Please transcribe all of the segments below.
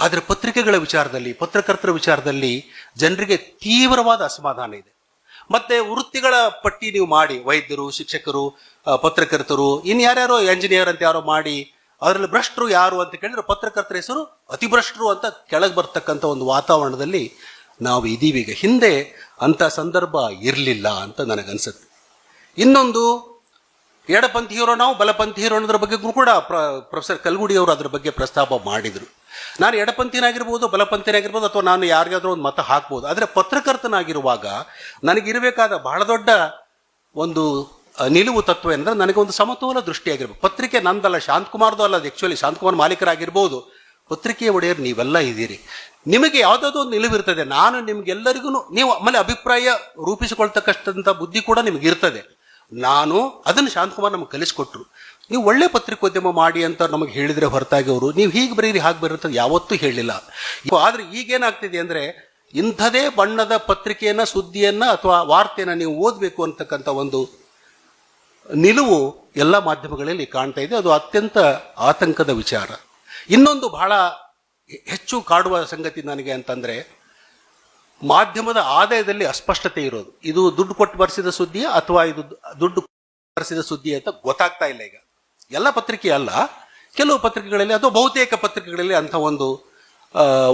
ಆದರೆ ಪತ್ರಿಕೆಗಳ ವಿಚಾರದಲ್ಲಿ, ಪತ್ರಕರ್ತರ ವಿಚಾರದಲ್ಲಿ ಜನರಿಗೆ ತೀವ್ರವಾದ ಅಸಮಾಧಾನ ಇದೆ. ಮತ್ತೆ ವೃತ್ತಿಗಳ ಪಟ್ಟಿ ನೀವು ಮಾಡಿ, ವೈದ್ಯರು, ಶಿಕ್ಷಕರು ಪತ್ರಕರ್ತರು, ಇನ್ ಯಾರ್ಯಾರೋ ಎಂಜಿನಿಯರ್ ಅಂತ ಯಾರೋ ಮಾಡಿ, ಅದರಲ್ಲಿ ಭ್ರಷ್ಟರು ಯಾರು ಅಂತ ಕೇಳಿದ್ರೆ ಪತ್ರಕರ್ತರ ಹೆಸರು ಅತಿ ಭ್ರಷ್ಟರು ಅಂತ ಕೆಳಗೆ ಬರ್ತಕ್ಕಂಥ ಒಂದು ವಾತಾವರಣದಲ್ಲಿ ನಾವು ಇದೀವಿ. ಈಗ ಹಿಂದೆ ಅಂತ ಸಂದರ್ಭ ಇರಲಿಲ್ಲ ಅಂತ ನನಗನ್ಸುತ್ತೆ. ಇನ್ನೊಂದು ಎಡಪಂಥಿ ಹೀರೋ ನಾವು ಬಲಪಂಥಿ ಹೀರೋ ಅನ್ನೋದ್ರ ಬಗ್ಗೆ ಕೂಡ ಪ್ರ- ಪ್ರೊಫೆಸರ್ ಕಲ್ಗುಡಿ ಅವರು ಅದರ ಬಗ್ಗೆ ಪ್ರಸ್ತಾಪ ಮಾಡಿದರು. ನಾನು ಎಡಪಂಥಿನಾಗಿರ್ಬೋದು, ಬಲಪಂಥಿನಾಗಿರ್ಬೋದು, ಅಥವಾ ನಾನು ಯಾರಿಗಾದ್ರೂ ಒಂದು ಮತ ಹಾಕ್ಬೋದು. ಆದರೆ ಪತ್ರಕರ್ತನಾಗಿರುವಾಗ ನನಗಿರಬೇಕಾದ ಬಹಳ ದೊಡ್ಡ ಒಂದು ನಿಲುವು ತತ್ವ ಏನಂದ್ರೆ ನನಗೆ ಒಂದು ಸಮತೋಲ ದೃಷ್ಟಿಯಾಗಿರ್ಬೋದು ಪತ್ರಿಕೆ ನಂದಲ್ಲ, ಶಾಂತಕುಮಾರ್ದು ಅಲ್ಲ ಆ್ಯಕ್ಚುಲಿ ಶಾಂತಕುಮಾರ್ ಮಾಲೀಕರಾಗಿರ್ಬೋದು. ಪತ್ರಿಕೆಯ ಒಡೆಯರು ನೀವೆಲ್ಲ ಇದ್ದೀರಿ. ನಿಮಗೆ ಯಾವುದಾದ್ರು ಒಂದು ನಿಲುವಿರ್ತದೆ ನಾನು ನಿಮ್ಗೆಲ್ಲರಿಗೂ ನೀವು ಆಮೇಲೆ ಅಭಿಪ್ರಾಯ ರೂಪಿಸಿಕೊಳ್ತಕ್ಕಂಥ ಬುದ್ಧಿ ಕೂಡ ನಿಮಗಿರ್ತದೆ ನಾನು ಅದನ್ನು ಶಾಂತಕುಮಾರ್ ನಮಗೆ ಕಲಿಸ್ಕೊಟ್ರು. ನೀವು ಒಳ್ಳೆ ಪತ್ರಿಕೋದ್ಯಮ ಮಾಡಿ ಅಂತ ನಮಗೆ ಹೇಳಿದ್ರೆ ಹೊರತಾಗಿ ಅವರು, ನೀವು ಹೀಗೆ ಬರೀರಿ, ಹಾಗೆ ಅಂತ ಯಾವತ್ತೂ ಹೇಳಿಲ್ಲ. ಆದರೆ ಈಗೇನಾಗ್ತಿದೆ ಅಂದರೆ ಇಂಥದೇ ಬಣ್ಣದ ಪತ್ರಿಕೆಯನ್ನ, ಸುದ್ದಿಯನ್ನ ಅಥವಾ ವಾರ್ತೆಯನ್ನು ನೀವು ಓದಬೇಕು ಅಂತಕ್ಕಂಥ ಒಂದು ನಿಲುವು ಎಲ್ಲ ಮಾಧ್ಯಮಗಳಲ್ಲಿ ಕಾಣ್ತಾ ಇದೆ. ಅದು ಅತ್ಯಂತ ಆತಂಕದ ವಿಚಾರ. ಇನ್ನೊಂದು ಬಹಳ ಹೆಚ್ಚು ಕಾಡುವ ಸಂಗತಿ ನನಗೆ ಅಂತಂದ್ರೆ, ಮಾಧ್ಯಮದ ಆದಾಯದಲ್ಲಿ ಅಸ್ಪಷ್ಟತೆ ಇರೋದು. ಇದು ದುಡ್ಡು ಕೊಟ್ಟು ಬರೆಸಿದ ಸುದ್ದಿ ಅಥವಾ ಇದು ದುಡ್ಡು ಬರೆಸಿದ ಸುದ್ದಿ ಅಂತ ಗೊತ್ತಾಗ್ತಾ ಇಲ್ಲ ಈಗ. ಎಲ್ಲ ಪತ್ರಿಕೆ ಅಲ್ಲ, ಕೆಲವು ಪತ್ರಿಕೆಗಳಲ್ಲಿ ಅಥವಾ ಬಹುತೇಕ ಪತ್ರಿಕೆಗಳಲ್ಲಿ ಅಂಥ ಒಂದು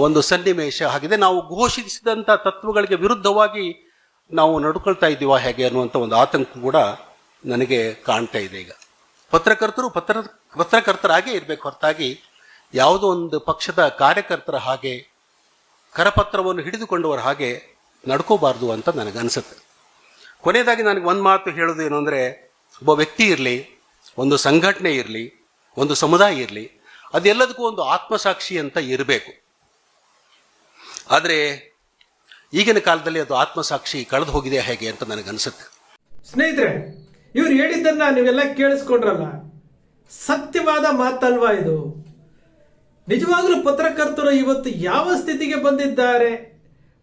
ಒಂದು ಸನ್ನಿವೇಶ ಆಗಿದೆ. ನಾವು ಘೋಷಿಸಿದಂಥ ತತ್ವಗಳಿಗೆ ವಿರುದ್ಧವಾಗಿ ನಾವು ನಡ್ಕೊಳ್ತಾ ಇದ್ದೀವಾ ಹೇಗೆ ಅನ್ನುವಂಥ ಒಂದು ಆತಂಕ ಕೂಡ ನನಗೆ ಕಾಣ್ತಾ ಇದೆ ಈಗ. ಪತ್ರಕರ್ತರು ಪತ್ರ, ಪತ್ರಕರ್ತರಾಗೇ ಇರಬೇಕು. ಹೊರತಾಗಿ ಯಾವುದೋ ಒಂದು ಪಕ್ಷದ ಕಾರ್ಯಕರ್ತರ ಹಾಗೆ ಕರಪತ್ರವನ್ನು ಹಿಡಿದುಕೊಂಡವರ ಹಾಗೆ ನಡ್ಕೋಬಾರ್ದು ಅಂತ ನನಗನ್ಸುತ್ತೆ. ಕೊನೆಯದಾಗಿ ನನಗೆ ಒಂದು ಮಾತು ಹೇಳೋದು ಏನು ಅಂದರೆ, ಒಬ್ಬ ವ್ಯಕ್ತಿ ಇರಲಿ ಒಂದು ಸಂಘಟನೆ ಇರಲಿ, ಒಂದು ಸಮುದಾಯ ಇರಲಿ, ಅದೆಲ್ಲದಕ್ಕೂ ಒಂದು ಆತ್ಮಸಾಕ್ಷಿ ಅಂತ ಇರಬೇಕು. ಆದರೆ ಈಗಿನ ಕಾಲದಲ್ಲಿ ಅದು ಆತ್ಮಸಾಕ್ಷಿ ಕಳೆದು ಹೋಗಿದೆ ಹೇಗೆ ಅಂತ ನನಗನ್ಸುತ್ತೆ. ಸ್ನೇಹಿತರೆ, ಇವ್ರು ಹೇಳಿದ್ದನ್ನ ನೀವೆಲ್ಲ ಕೇಳಿಸ್ಕೊಂಡ್ರಲ್ಲ, ಸತ್ಯವಾದ ಮಾತಲ್ವಾ ಇದು? ನಿಜವಾಗ್ಲೂ ಪತ್ರಕರ್ತರು ಇವತ್ತು ಯಾವ ಸ್ಥಿತಿಗೆ ಬಂದಿದ್ದಾರೆ?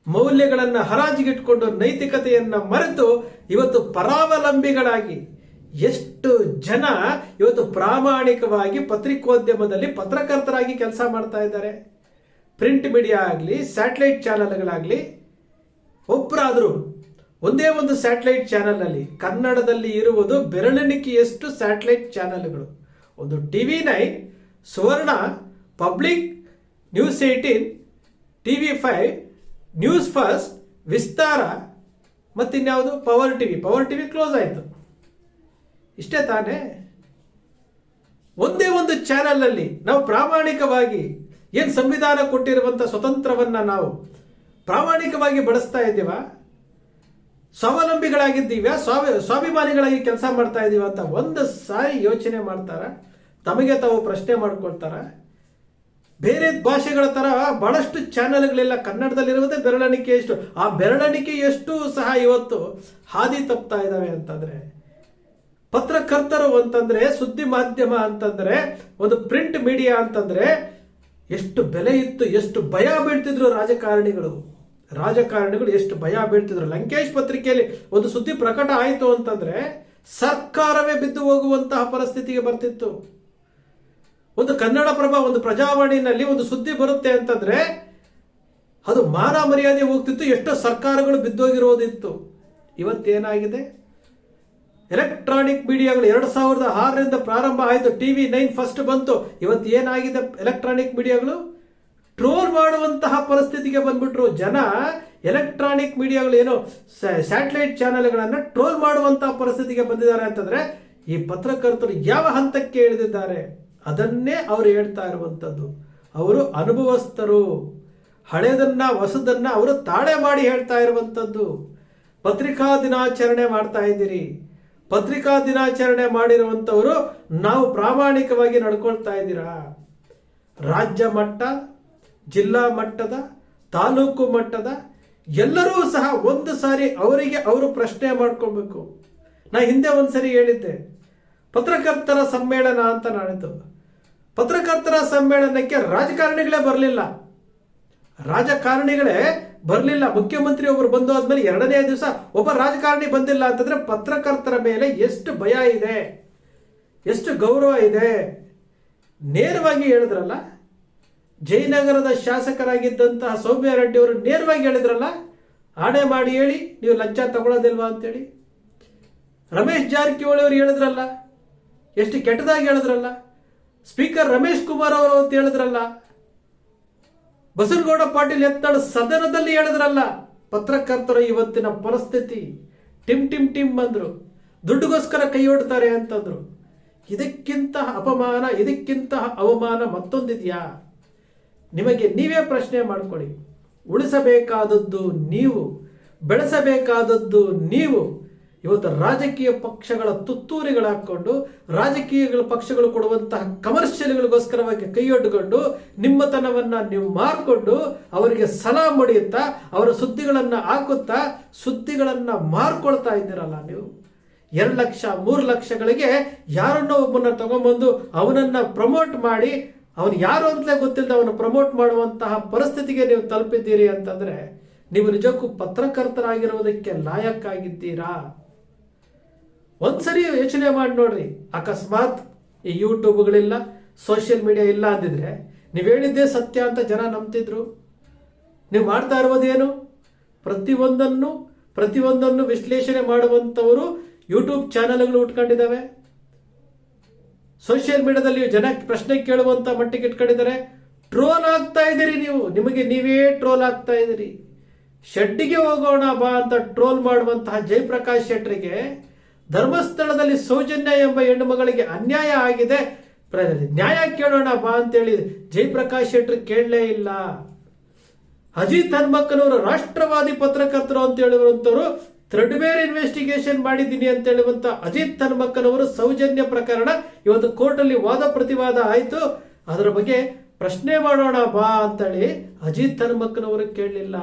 ಮೌಲ್ಯಗಳನ್ನು ಹರಾಜಿಗಿಟ್ಕೊಂಡು ನೈತಿಕತೆಯನ್ನು ಮರೆತು ಇವತ್ತು ಪರಾವಲಂಬಿಗಳಾಗಿ ಎಷ್ಟು ಜನ ಇವತ್ತು ಪ್ರಾಮಾಣಿಕವಾಗಿ ಪತ್ರಿಕೋದ್ಯಮದಲ್ಲಿ ಪತ್ರಕರ್ತರಾಗಿ ಕೆಲಸ ಮಾಡ್ತಾ ಇದ್ದಾರೆ. ಪ್ರಿಂಟ್ ಮೀಡಿಯಾ ಆಗಲಿ, ಸ್ಯಾಟಲೈಟ್ ಚಾನಲ್ಗಳಾಗಲಿ ಒಬ್ಬರಾದರೂ ಒಂದೇ ಒಂದು ಸ್ಯಾಟಲೈಟ್ ಚಾನಲ್ನಲ್ಲಿ ಕನ್ನಡದಲ್ಲಿ ಇರುವುದು ಬೆರಳೆಣಿಕೆಯಷ್ಟು ಸ್ಯಾಟಲೈಟ್ ಚಾನಲ್ಗಳು. ಒಂದು T V nine, Suvarna, public, news eighteen T V five, news first, Vistara, ಮತ್ತಿನ್ಯಾವುದು? Power TV. Power TV close ಆಯಿತು. ಇಷ್ಟೇ ತಾನೇ? ಒಂದೇ ಒಂದು ಚಾನಲಲ್ಲಿ ನಾವು ಪ್ರಾಮಾಣಿಕವಾಗಿ ಏನು ಸಂವಿಧಾನ ಕೊಟ್ಟಿರುವಂಥ ಸ್ವತಂತ್ರವನ್ನ ನಾವು ಪ್ರಾಮಾಣಿಕವಾಗಿ ಬಳಸ್ತಾ ಇದ್ದೀವ? ಸ್ವಾವಲಂಬಿಗಳಾಗಿದ್ದೀವ ಸ್ವಾಭಿ ಸ್ವಾಭಿಮಾನಿಗಳಾಗಿ ಕೆಲಸ ಮಾಡ್ತಾ ಇದ್ದೀವ ಅಂತ ಒಂದು ಸಾರಿ ಯೋಚನೆ ಮಾಡ್ತಾರ? ತಮಗೆ ತಾವು ಪ್ರಶ್ನೆ ಮಾಡ್ಕೊಳ್ತಾರ? ಬೇರೆ ಭಾಷೆಗಳ ಥರ ಬಹಳಷ್ಟು ಚಾನೆಲ್ಗಳೆಲ್ಲ ಕನ್ನಡದಲ್ಲಿರುವುದೇ ಬೆರಳಣಿಕೆ ಎಷ್ಟು? ಆ ಬೆರಳಣಿಕೆ ಎಷ್ಟು ಸಹ ಇವತ್ತು ಹಾದಿ ತಪ್ತಾ ಇದ್ದಾವೆ ಅಂತಂದ್ರೆ ಪತ್ರಕರ್ತರು ಅಂತಂದ್ರೆ ಸುದ್ದಿ ಮಾಧ್ಯಮ ಅಂತಂದ್ರೆ, ಒಂದು ಪ್ರಿಂಟ್ ಮೀಡಿಯಾ ಅಂತಂದ್ರೆ, ಎಷ್ಟು ಬೆಲೆ ಇತ್ತು, ಎಷ್ಟು ಭಯ ಬೀಳ್ತಿದ್ರು ರಾಜಕಾರಣಿಗಳು. ರಾಜಕಾರಣಿಗಳು ಎಷ್ಟು ಭಯ ಬೀಳ್ತಿದ್ರು. ಲಂಕೇಶ್ ಪತ್ರಿಕೆಯಲ್ಲಿ ಒಂದು ಸುದ್ದಿ ಪ್ರಕಟ ಆಯಿತು ಅಂತಂದ್ರೆ, ಸರ್ಕಾರವೇ ಬಿದ್ದು ಹೋಗುವಂತಹ ಪರಿಸ್ಥಿತಿಗೆ ಬರ್ತಿತ್ತು. ಒಂದು ಕನ್ನಡ ಕನ್ನಡಪ್ರಭ ಒಂದು ಪ್ರಜಾವಾಣಿನಲ್ಲಿ ಒಂದು ಸುದ್ದಿ ಬರುತ್ತೆ ಅಂತಂದ್ರೆ, ಅದು ಮಾನ ಮರ್ಯಾದೆ ಹೋಗ್ತಿತ್ತು, ಎಷ್ಟೋ ಸರ್ಕಾರಗಳು ಬಿದ್ದೋಗಿರೋದಿತ್ತು. ಇವತ್ತೇನಾಗಿದೆ? ಎಲೆಕ್ಟ್ರಾನಿಕ್ ಮೀಡಿಯಾಗಳು ಎರಡು ಸಾವಿರದ ಆರರಿಂದ ಪ್ರಾರಂಭ ಆಯಿತು. ಟಿ ವಿ ನೈನ್ ಫಸ್ಟ್ ಬಂತು. ಇವತ್ತು ಏನಾಗಿದೆ ಎಲೆಕ್ಟ್ರಾನಿಕ್ ಮೀಡಿಯಾಗಳು ಟ್ರೋಲ್ ಮಾಡುವಂತಹ ಪರಿಸ್ಥಿತಿಗೆ ಬಂದ್ಬಿಟ್ರು. ಜನ ಎಲೆಕ್ಟ್ರಾನಿಕ್ ಮೀಡಿಯಾಗಳು ಏನು ಸ್ಯಾಟಲೈಟ್ ಚಾನೆಲ್ಗಳನ್ನು ಟ್ರೋಲ್ ಮಾಡುವಂತಹ ಪರಿಸ್ಥಿತಿಗೆ ಬಂದಿದ್ದಾರೆ ಅಂತಂದ್ರೆ ಈ ಪತ್ರಕರ್ತರು ಯಾವ ಹಂತಕ್ಕೆ ಇಳಿದಿದ್ದಾರೆ? ಅದನ್ನೇ ಅವರು ಹೇಳ್ತಾ ಇರುವಂಥದ್ದು ಅವರು ಅನುಭವಸ್ಥರು. ಹಳೆಯದನ್ನು ಹೊಸದನ್ನು ಅವರು ತಾಳೆ ಮಾಡಿ ಹೇಳ್ತಾ ಇರುವಂಥದ್ದು ಪತ್ರಿಕಾ ದಿನಾಚರಣೆ ಮಾಡ್ತಾ ಇದ್ದೀರಿ. ಪತ್ರಿಕಾ ದಿನಾಚರಣೆ ಮಾಡಿರುವಂಥವರು ನಾವು ಪ್ರಾಮಾಣಿಕವಾಗಿ ನಡ್ಕೊಳ್ತಾ ಇದ್ದೀರಾ? ರಾಜ್ಯ ಮಟ್ಟ, ಜಿಲ್ಲಾ ಮಟ್ಟದ, ತಾಲೂಕು ಮಟ್ಟದ, ಎಲ್ಲರೂ ಸಹ ಒಂದು ಸಾರಿ ಅವರಿಗೆ ಅವರು ಪ್ರಶ್ನೆ ಮಾಡ್ಕೊಬೇಕು ನಾ ಹಿಂದೆ ಒಂದ್ಸರಿ ಹೇಳಿದ್ದೆ, ಪತ್ರಕರ್ತರ ಸಮ್ಮೇಳನ ಅಂತ ನಾಡಿದ್ದು ಪತ್ರಕರ್ತರ ಸಮ್ಮೇಳನಕ್ಕೆ ರಾಜಕಾರಣಿಗಳೇ ಬರಲಿಲ್ಲ. ರಾಜಕಾರಣಿಗಳೇ ಬರಲಿಲ್ಲ. ಮುಖ್ಯಮಂತ್ರಿ ಒಬ್ಬರು ಬಂದು ಆದ್ಮೇಲೆ ಎರಡನೇ ದಿವಸ ಒಬ್ಬ ರಾಜಕಾರಣಿ ಬಂದಿಲ್ಲ ಅಂತಂದ್ರೆ ಪತ್ರಕರ್ತರ ಮೇಲೆ ಎಷ್ಟು ಭಯ ಇದೆ, ಎಷ್ಟು ಗೌರವ ಇದೆ. ನೇರವಾಗಿ ಹೇಳಿದ್ರಲ್ಲ, ಜಯನಗರದ ಶಾಸಕರಾಗಿದ್ದಂತಹ ಸೌಮ್ಯ ರೆಡ್ಡಿ ಅವರು ನೇರವಾಗಿ ಹೇಳಿದ್ರಲ್ಲ, ಆಣೆ ಮಾಡಿ ಹೇಳಿ, ನೀವು ಲಂಚ ತಗೊಳ್ಳೋದಿಲ್ವಾ ಅಂತೇಳಿ. ರಮೇಶ್ ಜಾರಕಿಹೊಳಿ ಅವರು ಹೇಳಿದ್ರಲ್ಲ, ಎಷ್ಟು ಕೆಟ್ಟದಾಗಿ ಹೇಳಿದ್ರಲ್ಲ. ಸ್ಪೀಕರ್ ರಮೇಶ್ ಕುಮಾರ್ ಅವರು ಅಂತ ಹೇಳಿದ್ರಲ್ಲ ಬಸನಗೌಡ ಪಾಟೀಲ್ ಎತ್ತಾಳು ಸದನದಲ್ಲಿ ಹೇಳಿದ್ರಲ್ಲ, ಪತ್ರಕರ್ತರ ಇವತ್ತಿನ ಪರಿಸ್ಥಿತಿ. ಟಿಮ್ ಟಿಮ್ ಟಿಮ್ ಬಂದರು. ದುಡ್ಡುಗೋಸ್ಕರ ಕೈ ಹೊಡ್ತಾರೆ ಅಂತಂದ್ರು. ಇದಕ್ಕಿಂತ ಅಪಮಾನ, ಇದಕ್ಕಿಂತ ಅವಮಾನ ಮತ್ತೊಂದಿದೆಯಾ? ನಿಮಗೆ ನೀವೇ ಪ್ರಶ್ನೆ ಮಾಡ್ಕೊಳ್ಳಿ. ಉಳಿಸಬೇಕಾದದ್ದು ನೀವು, ಬೆಳೆಸಬೇಕಾದದ್ದು ನೀವು. ಇವತ್ತು ರಾಜಕೀಯ ಪಕ್ಷಗಳ ತುತ್ತೂರಿಗಳಾಕೊಂಡು ರಾಜಕೀಯಗಳ ಪಕ್ಷಗಳು ಕೊಡುವಂತಹ ಕಮರ್ಷಿಯಲ್ಗಳಿಗೋಸ್ಕರವಾಗಿ ಕೈಯೊಡ್ಕೊಂಡು ನಿಮ್ಮತನವನ್ನ ನೀವು ಮಾರ್ಕೊಂಡು, ಅವರಿಗೆ ಸಲಹಾ ಹೊಡೆಯುತ್ತಾ, ಅವರ ಸುದ್ದಿಗಳನ್ನು ಹಾಕುತ್ತಾ, ಸುದ್ದಿಗಳನ್ನು ಮಾರ್ಕೊಳ್ತಾ ಇದ್ದೀರಲ್ಲ ನೀವು. ಎರಡು ಲಕ್ಷ, ಮೂರು ಲಕ್ಷಗಳಿಗೆ ಯಾರನ್ನೋ ಒಬ್ಬನ ತಗೊಂಬಂದು ಅವನನ್ನ ಪ್ರಮೋಟ್ ಮಾಡಿ, ಅವನು ಯಾರು ಅಂತಲೇ ಗೊತ್ತಿಲ್ಲದೆ ಅವನು ಪ್ರಮೋಟ್ ಮಾಡುವಂತಹ ಪರಿಸ್ಥಿತಿಗೆ ನೀವು ತಲುಪಿದ್ದೀರಿ ಅಂತಂದ್ರೆ, ನೀವು ನಿಜಕ್ಕೂ ಪತ್ರಕರ್ತರಾಗಿರುವುದಕ್ಕೆ ಲಾಯಕ್ಕಾಗಿದ್ದೀರಾ? ಒಂದ್ಸರಿ ಯೋಚನೆ ಮಾಡಿ ನೋಡ್ರಿ. ಅಕಸ್ಮಾತ್ ಈ ಯೂಟ್ಯೂಬ್ಗಳಿಲ್ಲ ಸೋಷಿಯಲ್ ಮೀಡಿಯಾ ಇಲ್ಲ ಅಂದಿದ್ರೆ ನೀವು ಹೇಳಿದ್ದೇ ಸತ್ಯ ಅಂತ ಜನ ನಂಬ್ತಿದ್ರು. ನೀವು ಮಾಡ್ತಾ ಇರುವುದೇನು ಪ್ರತಿಯೊಂದನ್ನು ಪ್ರತಿಯೊಂದನ್ನು ವಿಶ್ಲೇಷಣೆ ಮಾಡುವಂಥವರು ಯೂಟ್ಯೂಬ್ ಚಾನೆಲ್ಗಳು ಉಟ್ಕೊಂಡಿದ್ದಾವೆ. ಸೋಷಿಯಲ್ ಮೀಡಿಯಾದಲ್ಲಿ ಜನ ಪ್ರಶ್ನೆ ಕೇಳುವಂತ ಮಟ್ಟಿಗೆ ಇಟ್ಕೊಂಡಿದ್ದಾರೆ. ಟ್ರೋಲ್ ಆಗ್ತಾ ಇದ್ದೀರಿ ನೀವು. ನಿಮಗೆ ನೀವೇ ಟ್ರೋಲ್ ಆಗ್ತಾ ಇದ್ದೀರಿ. ಶೆಡ್ಡಿಗೆ ಹೋಗೋಣ ಬಾ ಅಂತ ಟ್ರೋಲ್ ಮಾಡುವಂತಹ ಜಯಪ್ರಕಾಶ್ ಶೆಟ್ಟರಿಗೆ ಧರ್ಮಸ್ಥಳದಲ್ಲಿ ಸೌಜನ್ಯ ಎಂಬ ಹೆಣ್ಣು ಮಗಳಿಗೆ ಅನ್ಯಾಯ ಆಗಿದೆ. ನ್ಯಾಯ ಕೇಳೋಣ ಬಾ ಅಂತೇಳಿ ಜಯಪ್ರಕಾಶ್ ಶೆಟ್ಟರು ಕೇಳಲೇ ಇಲ್ಲ. ಅಜಿತ್ ಹನ್ಮಕ್ಕನವರು ರಾಷ್ಟ್ರವಾದಿ ಪತ್ರಕರ್ತರು ಅಂತ ಹೇಳುವಂತವರು ಥ್ರೆಡ್ವೇರ್ ಇನ್ವೆಸ್ಟಿಗೇಷನ್ ಮಾಡಿದ್ದೀನಿ ಅಂತ ಹೇಳುವಂತ ಅಜಿತ್ ಹನ್ಮಕ್ಕನವರು ಸೌಜನ್ಯ ಪ್ರಕರಣ ಇವತ್ತು ಕೋರ್ಟಲ್ಲಿ ವಾದ ಪ್ರತಿವಾದ ಆಯಿತು. ಅದರ ಬಗ್ಗೆ ಪ್ರಶ್ನೆ ಮಾಡೋಣ ಬಾ ಅಂತೇಳಿ ಅಜಿತ್ ಹನ್ಮಕ್ಕನವರು ಕೇಳಲಿಲ್ಲ.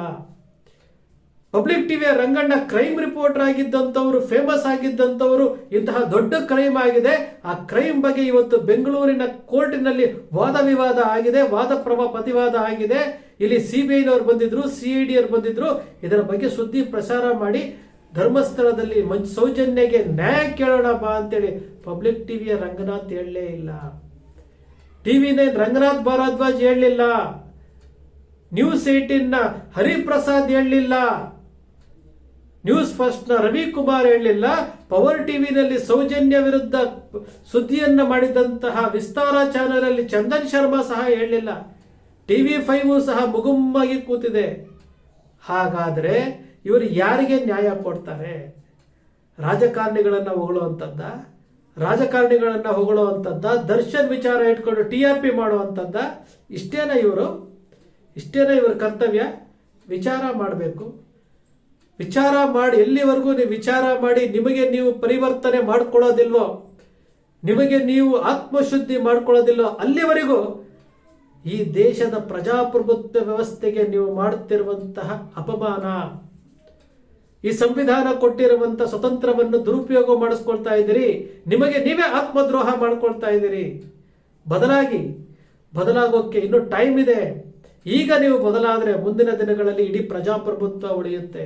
ಪಬ್ಲಿಕ್ ಟಿವಿಯ ರಂಗಣ್ಣ ಕ್ರೈಮ್ ರಿಪೋರ್ಟರ್ ಆಗಿದ್ದಂಥವರು ಫೇಮಸ್ ಆಗಿದ್ದಂಥವರು, ಇಂತಹ ದೊಡ್ಡ ಕ್ರೈಮ್ ಆಗಿದೆ. ಆ ಕ್ರೈಮ್ ಬಗ್ಗೆ ಇವತ್ತು ಬೆಂಗಳೂರಿನ ಕೋರ್ಟಿನಲ್ಲಿ ವಾದ ವಿವಾದ ಆಗಿದೆ, ವಾದ ಪ್ರಭ ಪ್ರತಿವಾದ ಆಗಿದೆ. ಇಲ್ಲಿ ಸಿಬಿಐನವರು ಬಂದಿದ್ರು ಸಿಐಡಿ ಅವರು ಬಂದಿದ್ರು. ಇದರ ಬಗ್ಗೆ ಸುದ್ದಿ ಪ್ರಸಾರ ಮಾಡಿ ಧರ್ಮಸ್ಥಳದಲ್ಲಿ ಮಂಚ್ ಸೌಜನ್ಯಗೆ ನ್ಯಾಯ ಕೇಳೋಣ ಬಾ ಅಂತೇಳಿ ಪಬ್ಲಿಕ್ ಟಿವಿಯ ರಂಗನಾಥ್ ಹೇಳಲೇ ಇಲ್ಲ. ಟಿವಿನೇ ರಂಗನಾಥ್ ಭಾರದ್ವಾಜ್ ಹೇಳಲಿಲ್ಲ. ನ್ಯೂಸ್ ಏಟಿನ್ನ ಹರಿಪ್ರಸಾದ್ ಹೇಳಲಿಲ್ಲ. ನ್ಯೂಸ್ ಫಸ್ಟ್ನ ರವಿಕುಮಾರ್ ಹೇಳಲಿಲ್ಲ ಪವರ್ ಟಿವಿನಲ್ಲಿ ಸೌಜನ್ಯ ವಿರುದ್ಧ ಸುದ್ದಿಯನ್ನ ಮಾಡಿದಂತಹ ವಿಸ್ತಾರ ಚಾನೆಲ್ ಅಲ್ಲಿ ಚಂದನ್ ಶರ್ಮಾ ಸಹ ಹೇಳಲಿಲ್ಲ ಟಿವಿ ಫೈವ್ ಸಹ ಮುಗುಮ್ಮಾಗಿ ಕೂತಿದೆ. ಹಾಗಾದ್ರೆ ಇವರು ಯಾರಿಗೆ ನ್ಯಾಯ ಕೊಡ್ತಾರೆ? ರಾಜಕಾರಣಿಗಳನ್ನು ಹೊಗಳುವಂಥದ್ದ? ರಾಜಕಾರಣಿಗಳನ್ನು ಹೊಗಳುವಂಥದ್ದ? ದರ್ಶನ್ ವಿಚಾರ ಇಟ್ಕೊಂಡು ಟಿ ಆರ್ ಪಿ ಮಾಡುವಂಥದ್ದ? ಇಷ್ಟೇನ ಇವರು? ಇಷ್ಟೇನ ಇವರ ಕರ್ತವ್ಯ? ವಿಚಾರ ಮಾಡಬೇಕು. ವಿಚಾರ ಮಾಡಿ, ಎಲ್ಲಿವರೆಗೂ ನೀವು ವಿಚಾರ ಮಾಡಿ, ನಿಮಗೆ ನೀವು ಪರಿವರ್ತನೆ ಮಾಡ್ಕೊಳ್ಳೋದಿಲ್ವೋ, ನಿಮಗೆ ನೀವು ಆತ್ಮಶುದ್ಧಿ ಮಾಡ್ಕೊಳ್ಳೋದಿಲ್ವೋ, ಅಲ್ಲಿವರೆಗೂ ಈ ದೇಶದ ಪ್ರಜಾಪ್ರಭುತ್ವ ವ್ಯವಸ್ಥೆಗೆ ನೀವು ಮಾಡುತ್ತಿರುವಂತಹ ಅಪಮಾನ, ಈ ಸಂವಿಧಾನ ಕೊಟ್ಟಿರುವಂತ ಸ್ವತಂತ್ರವನ್ನು ದುರುಪಯೋಗ ಮಾಡಿಸ್ಕೊಳ್ತಾ ಇದ್ದೀರಿ, ನಿಮಗೆ ನೀವೇ ಆತ್ಮದ್ರೋಹ ಮಾಡ್ಕೊಳ್ತಾ ಇದ್ದೀರಿ. ಬದಲಾಗಿ, ಬದಲಾಗೋಕ್ಕೆ ಇನ್ನೂ ಟೈಮ್ ಇದೆ. ಈಗ ನೀವು ಬದಲಾದರೆ ಮುಂದಿನ ದಿನಗಳಲ್ಲಿ ಇಡೀ ಪ್ರಜಾಪ್ರಭುತ್ವ ಉಳಿಯುತ್ತೆ.